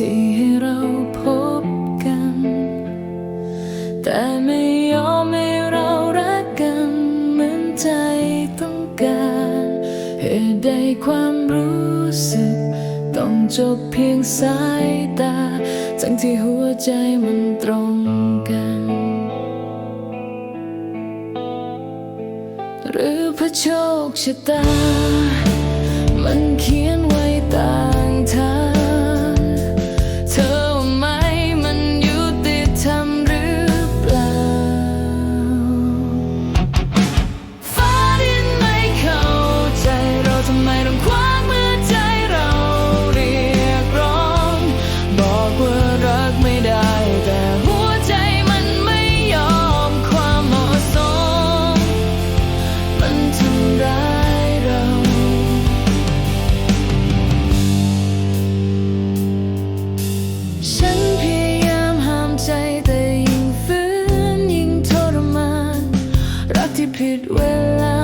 ที่ให้เราพบกัน แต่ไม่ยอมให้เรารักกันเหมือนใจต้องการเหตุใดความรู้สึก ต้องจบเพียงสายตา ทั้งที่หัวใจมันตรงกัน หรือพระโชคชะตา มันเขียนไว้ตา ฉันพยายามห้ามใจแต่ยิ่งฝืนยิ่งทรมาน รักที่ผิดเวลา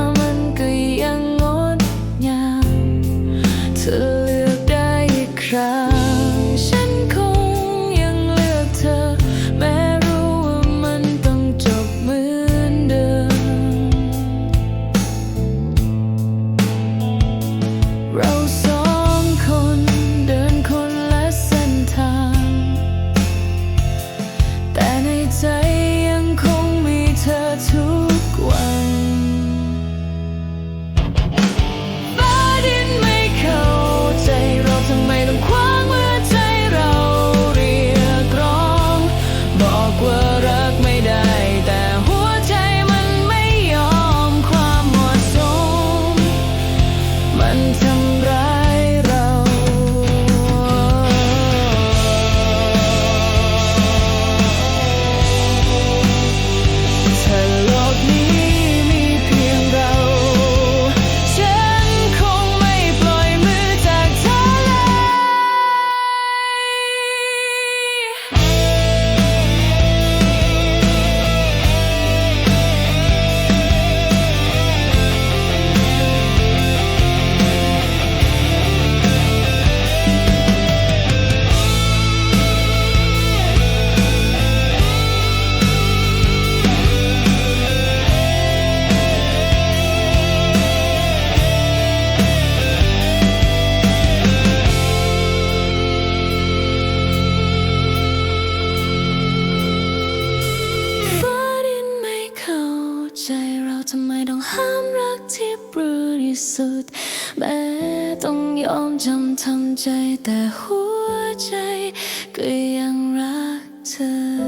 ่สุด แม้ต้องยอมจำทำใจแต่หัวใจก็ยังรักเธอ